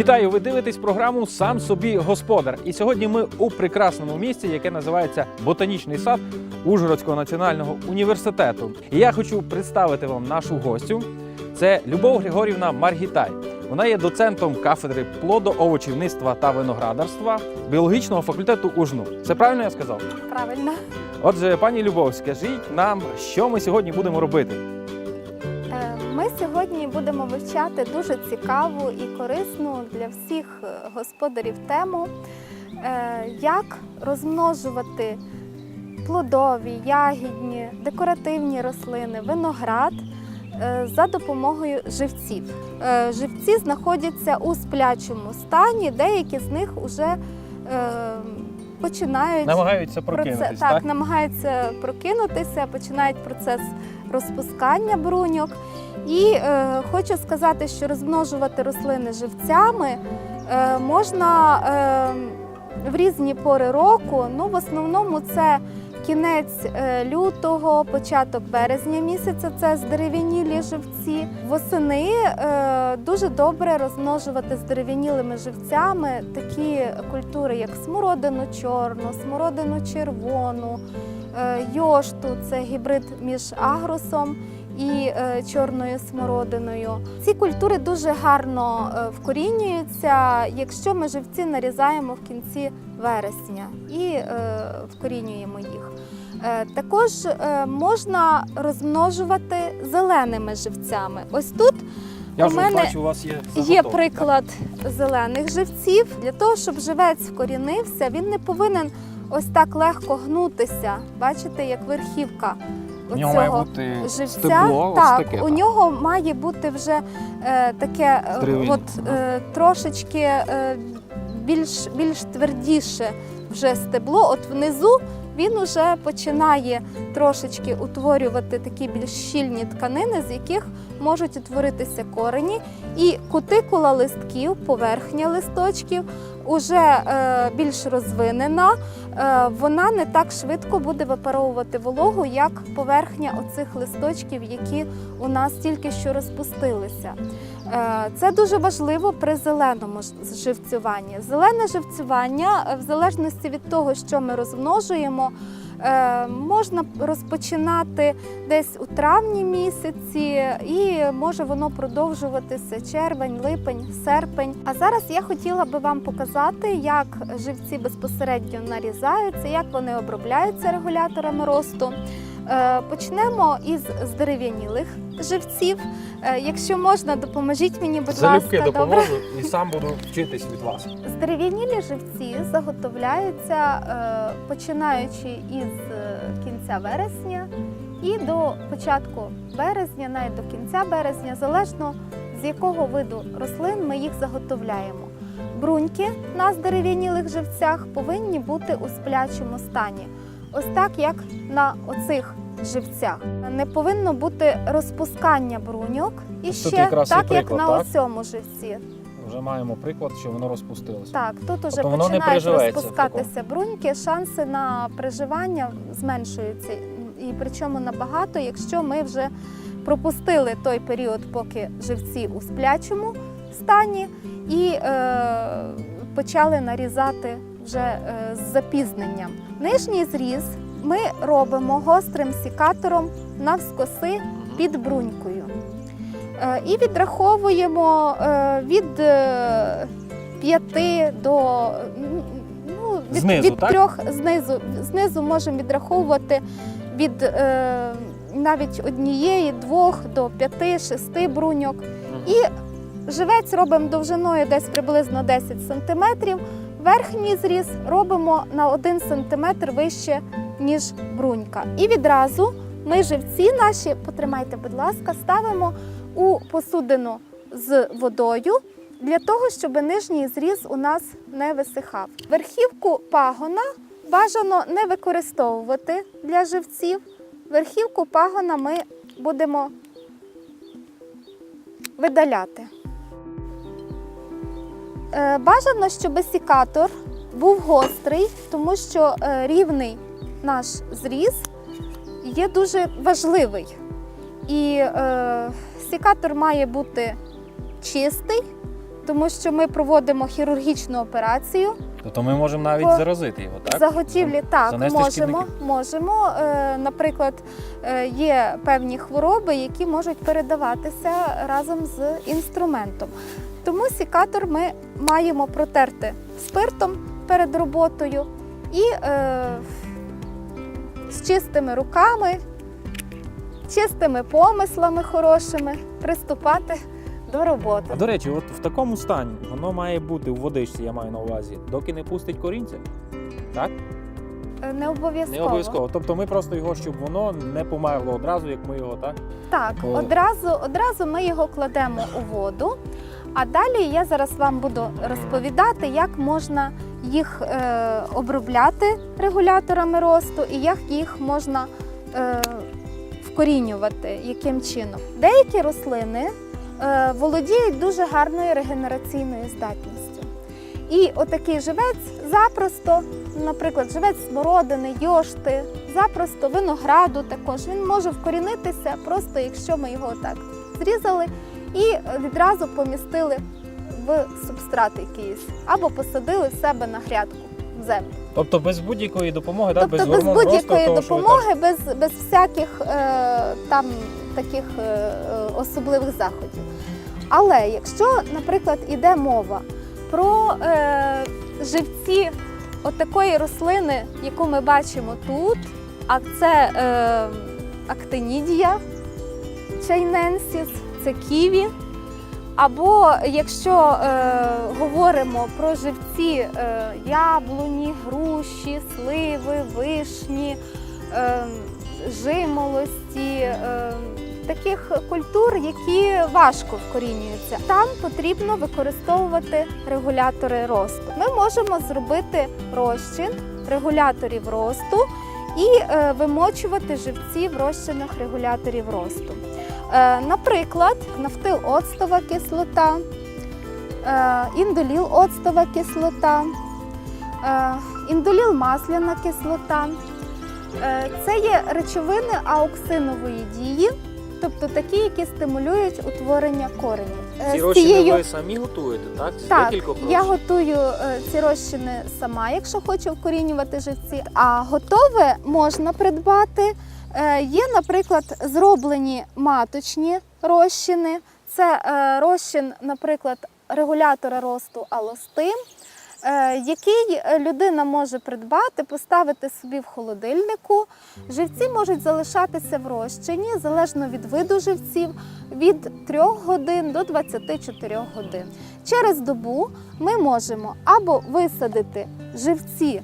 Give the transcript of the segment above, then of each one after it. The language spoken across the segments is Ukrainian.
Вітаю! Ви дивитесь програму Сам собі господар. І сьогодні ми у прекрасному місці, яке називається Ботанічний сад Ужгородського національного університету. І я хочу представити вам нашу гостю. Це Любов Григорівна Маргітай. Вона є доцентом кафедри плодоовочівництва та виноградарства біологічного факультету УЖНУ. Це правильно я сказав? Правильно. Отже, пані Любов, скажіть нам, що ми сьогодні будемо робити? Сьогодні будемо вивчати дуже цікаву і корисну для всіх е, господарів тему, е, як розмножувати плодові, ягідні, декоративні рослини, виноград е, за допомогою живців. Живці знаходяться у сплячому стані, деякі з них вже починають Намагаються прокинутися. так, так? намагаються прокинутися, починають процес розпускання бруньок. І е, хочу сказати, що розмножувати рослини живцями е, можна е, в різні пори року. Ну, в основному це кінець е, лютого, початок березня місяця це здерев'янілі живці. Восени е, дуже добре розмножувати здерев'янілими живцями такі культури, як смородину чорну, смородину червону, е, йошту це гібрид між агрусом і чорною смородиною. Ці культури дуже гарно вкорінюються, якщо ми живці нарізаємо в кінці вересня і е, вкорінюємо їх. Е, Також е, можна розмножувати зеленими живцями. Ось тут Я у вже мене бачу, у вас є Є заготовки, приклад зелених живців. Для того, щоб живець вкорінився, він не повинен ось так легко гнутися. Бачите, як верхівка? В нього має оцього бути живця. стебло, так, ось таке. у так. нього має бути вже е, таке е, от, е, трошечки е, більш, більш твердіше вже стебло. От внизу він уже починає трошечки утворювати такі більш щільні тканини, з яких можуть утворитися корені. І кутикула листків, поверхня листочків уже е, більш розвинена. Е, вона не так швидко буде випаровувати вологу, як поверхня оцих листочків, які у нас тільки що розпустилися. Е, Це дуже важливо при зеленому живцюванні. Зелене живцювання, е, в залежності від того, що ми розмножуємо, е, можна розпочинати десь у травні місяці, і може воно продовжуватися червень, липень, серпень. А зараз я хотіла би вам показати, як живці безпосередньо нарізаються, як вони обробляються регуляторами росту. Почнемо із здерев'янілих живців. Е, Якщо можна, допоможіть мені, будь Залюбки ласка. Добре? допоможу і сам буду вчитись від вас. Здерев'янілі живці заготовляються е, починаючи із е, кінця вересня і до початку березня, навіть до кінця березня, залежно з якого виду рослин ми їх заготовляємо. Бруньки на здерев'янілих живцях повинні бути у сплячому стані. Ось так, як на оцих живцях. Не повинно бути розпускання бруньок і тут ще так, як на так? оцьому живці. Вже маємо приклад, що воно розпустилося. Так, тут уже Тобто починають розпускатися бруньки, шанси на приживання зменшуються. І причому набагато, якщо ми вже пропустили той період, поки живці у сплячому стані, і е, почали нарізати вже е, з запізненням. Нижній зріз ми робимо гострим сікатором навскоси під брунькою. Е, І відраховуємо е, від 5 до м, ну, від, Знизу, від так? трьох знизу. Знизу можемо відраховувати від е, навіть однієї, двох до п'яти, шести бруньок. І живець робимо довжиною десь приблизно 10 см. Верхній зріз робимо на 1 см вище, ніж брунька. І відразу ми живці наші, потримайте, будь ласка, ставимо у посудину з водою для того, щоб нижній зріз у нас не висихав. Верхівку пагона бажано не використовувати для живців. Верхівку пагона ми будемо видаляти. Е, Бажано, щоб секатор був гострий, тому що е, рівний наш зріз є дуже важливий. І е, секатор має бути чистий, тому що ми проводимо хірургічну операцію. Тобто ми можемо навіть По заразити його, так? Заготівлі так Занести можемо. можемо. Е, Наприклад, е, є певні хвороби, які можуть передаватися разом з інструментом. Тому сікатор ми маємо протерти спиртом перед роботою і е, з чистими руками, чистими помислами хорошими приступати до роботи. До речі, от в такому стані воно має бути у водичці, я маю на увазі, доки не пустить корінця. Так? Е, Не обов'язково. Не обов'язково. Тобто ми просто його, щоб воно не померло одразу, як ми його, так? Так, Бо- одразу, одразу ми його кладемо у воду. А далі я зараз вам буду розповідати, як можна їх е, обробляти регуляторами росту і як їх можна е, вкорінювати, яким чином. Деякі рослини е, володіють дуже гарною регенераційною здатністю. І отакий живець запросто, наприклад, живець смородини, йошти, запросто винограду також. Він може вкорінитися, просто якщо ми його так зрізали і відразу помістили в субстрат якийсь, або посадили в себе на грядку в землю. Тобто без будь-якої допомоги? Тобто без росту, будь-якої допомоги, без, без всяких е, там таких е, особливих заходів. Але якщо, наприклад, іде мова про е, живці отакої рослини, яку ми бачимо тут, а це е, актинідія чайненсіс, це ківі. Або якщо е, говоримо про живці е, яблуні, груші, сливи, вишні, е, жимолості, е, таких культур, які важко вкорінюються, там потрібно використовувати регулятори росту. Ми можемо зробити розчин регуляторів росту і е, вимочувати живці в розчинах регуляторів росту. Е, Наприклад, нафтил-оцтова кислота, е, індоліл-оцтова кислота, е, індоліл-масляна кислота. Це є речовини ауксинової дії, тобто такі, які стимулюють утворення коренів. Ці розчини цією- ви самі готуєте, так? Так, я готую ці розчини сама, якщо хочу вкорінювати живці. А готове можна придбати. Е, Є, наприклад, зроблені маточні розчини. Це е, розчин, наприклад, регулятора росту алостим, е, який людина може придбати, поставити собі в холодильнику. Живці можуть залишатися в розчині залежно від виду живців від 3 годин до 24 годин. Через добу ми можемо або висадити живці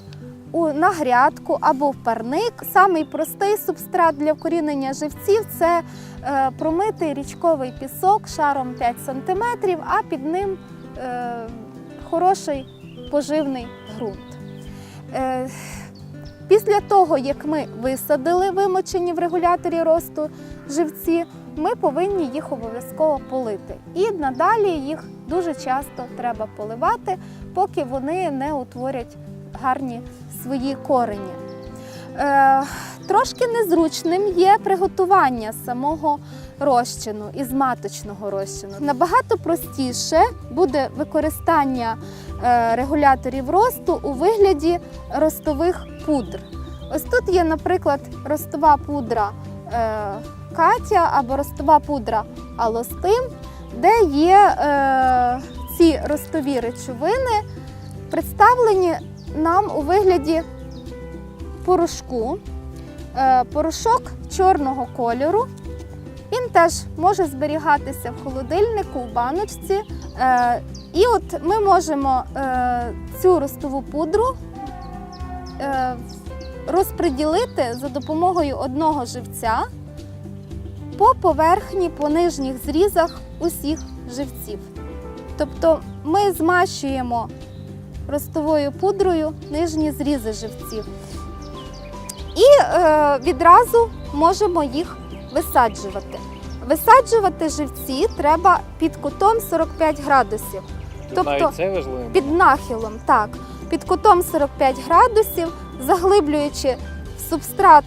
у на грядку або в парник. Самий простий субстрат для вкорінення живців це е, промитий річковий пісок шаром 5 см, а під ним е, хороший поживний ґрунт. Е, Після того, як ми висадили вимочені в регуляторі росту живці, ми повинні їх обов'язково полити. І надалі їх дуже часто треба поливати, поки вони не утворять гарні свої корені. Е, трошки незручним є приготування самого розчину із маточного розчину. Набагато простіше буде використання е, регуляторів росту у вигляді ростових пудр. Ось тут є, наприклад, ростова пудра е, Катя або ростова пудра Алостим, де є е, ці ростові речовини, представлені нам у вигляді порошку. Е, порошок чорного кольору. Він теж може зберігатися в холодильнику, в баночці. Е, і от ми можемо е, цю ростову пудру розподілити за допомогою одного живця по поверхні, по нижніх зрізах усіх живців. Тобто ми змащуємо ростовою пудрою нижні зрізи живців. І е, відразу можемо їх висаджувати. Висаджувати живці треба під кутом 45 градусів. Тобто. Під нахилом, так. Під кутом 45 градусів, заглиблюючи в субстрат,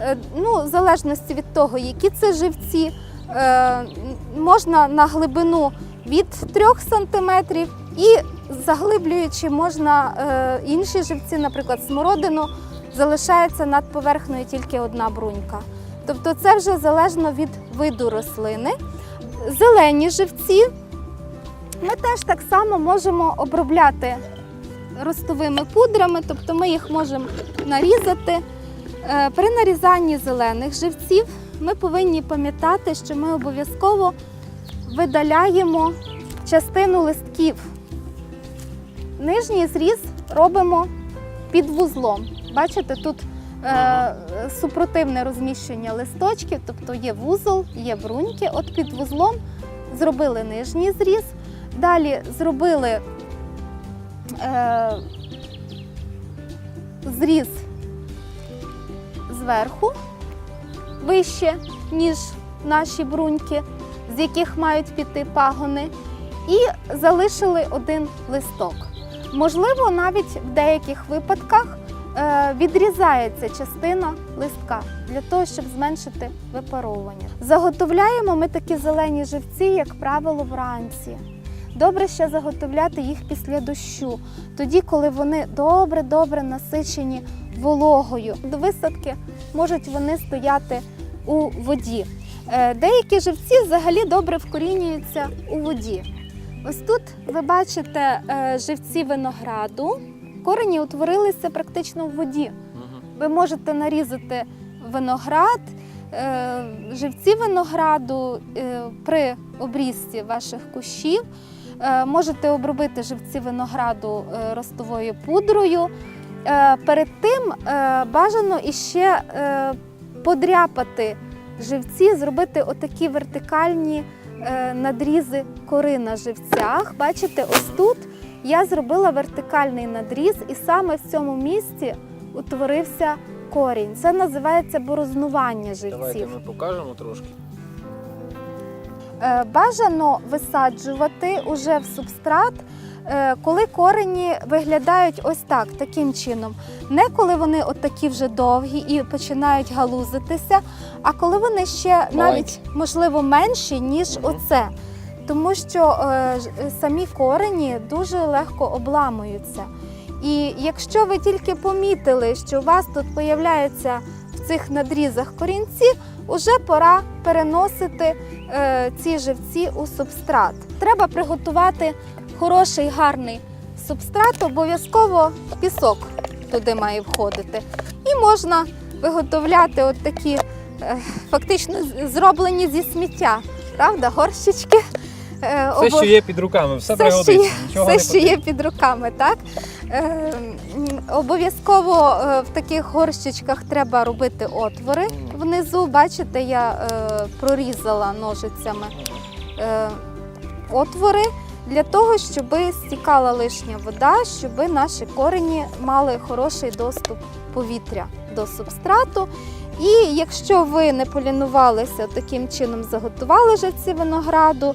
е, ну, в залежності від того, які це живці, е, можна на глибину від 3 см і заглиблюючи можна е, інші живці, наприклад, смородину, залишається над поверхнею тільки одна брунька. Тобто це вже залежно від виду рослини. Зелені живці ми теж так само можемо обробляти ростовими пудрами, тобто ми їх можемо нарізати. Е, При нарізанні зелених живців ми повинні пам'ятати, що ми обов'язково видаляємо частину листків. Нижній зріз робимо під вузлом. Бачите, тут е, супротивне розміщення листочків, тобто є вузол, є бруньки. От під вузлом зробили нижній зріз, далі зробили е, зріз зверху вище, ніж наші бруньки, з яких мають піти пагони, і залишили один листок. Можливо, навіть в деяких випадках е, відрізається частина листка для того, щоб зменшити випаровування. Заготовляємо ми такі зелені живці, як правило, вранці. Добре ще заготовляти їх після дощу, тоді, коли вони добре-добре насичені вологою. До висадки можуть вони стояти у воді. Е, Деякі живці взагалі добре вкорінюються у воді. Ось тут ви бачите е, живці винограду. Корені утворилися практично в воді. Ви можете нарізати виноград, е, живці винограду е, при обрізці ваших кущів. Можете обробити живці винограду ростовою пудрою. Перед тим бажано іще подряпати живці, зробити отакі вертикальні надрізи кори на живцях. Бачите, ось тут я зробила вертикальний надріз, і саме в цьому місці утворився корінь. Це називається борознування живців. ми покажемо трошки. Е, Бажано висаджувати уже в субстрат, е, коли корені виглядають ось так, таким чином. Не коли вони от такі вже довгі і починають галузитися, а коли вони ще навіть можливо менші, ніж оце. Тому що е, е, самі корені дуже легко обламуються. І якщо ви тільки помітили, що у вас тут появляються в цих надрізах корінці, уже пора переносити е, ці живці у субстрат. Треба приготувати хороший гарний субстрат, обов'язково пісок туди має входити. І можна виготовляти от такі е, фактично зроблені зі сміття, правда, горщички. Е, Все, що є під руками, все, все, що пригодиться. є, Нічого все, не що є під руками, так? Е, обов'язково в таких горщичках треба робити отвори. Внизу, бачите, я е, прорізала ножицями е, отвори для того, щоб стікала лишня вода, щоб наші корені мали хороший доступ повітря до субстрату. І якщо ви не полінувалися таким чином, заготували живці винограду,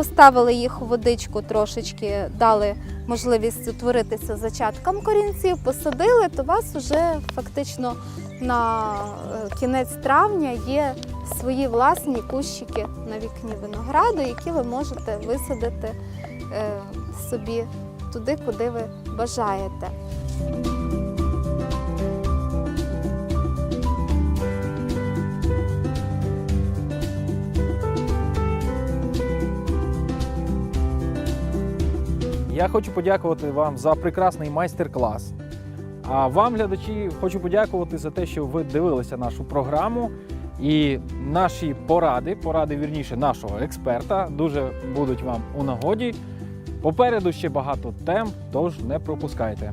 поставили їх у водичку трошечки, дали можливість утворитися зачаткам корінців, посадили, то у вас вже фактично на е, кінець травня є свої власні кущики на вікні винограду, які ви можете висадити е, собі туди, куди ви бажаєте. Я хочу подякувати вам за прекрасний майстер-клас. А вам, глядачі, хочу подякувати за те, що ви дивилися нашу програму. І наші поради, поради вірніше нашого експерта, дуже будуть вам у нагоді. Попереду ще багато тем, тож не пропускайте.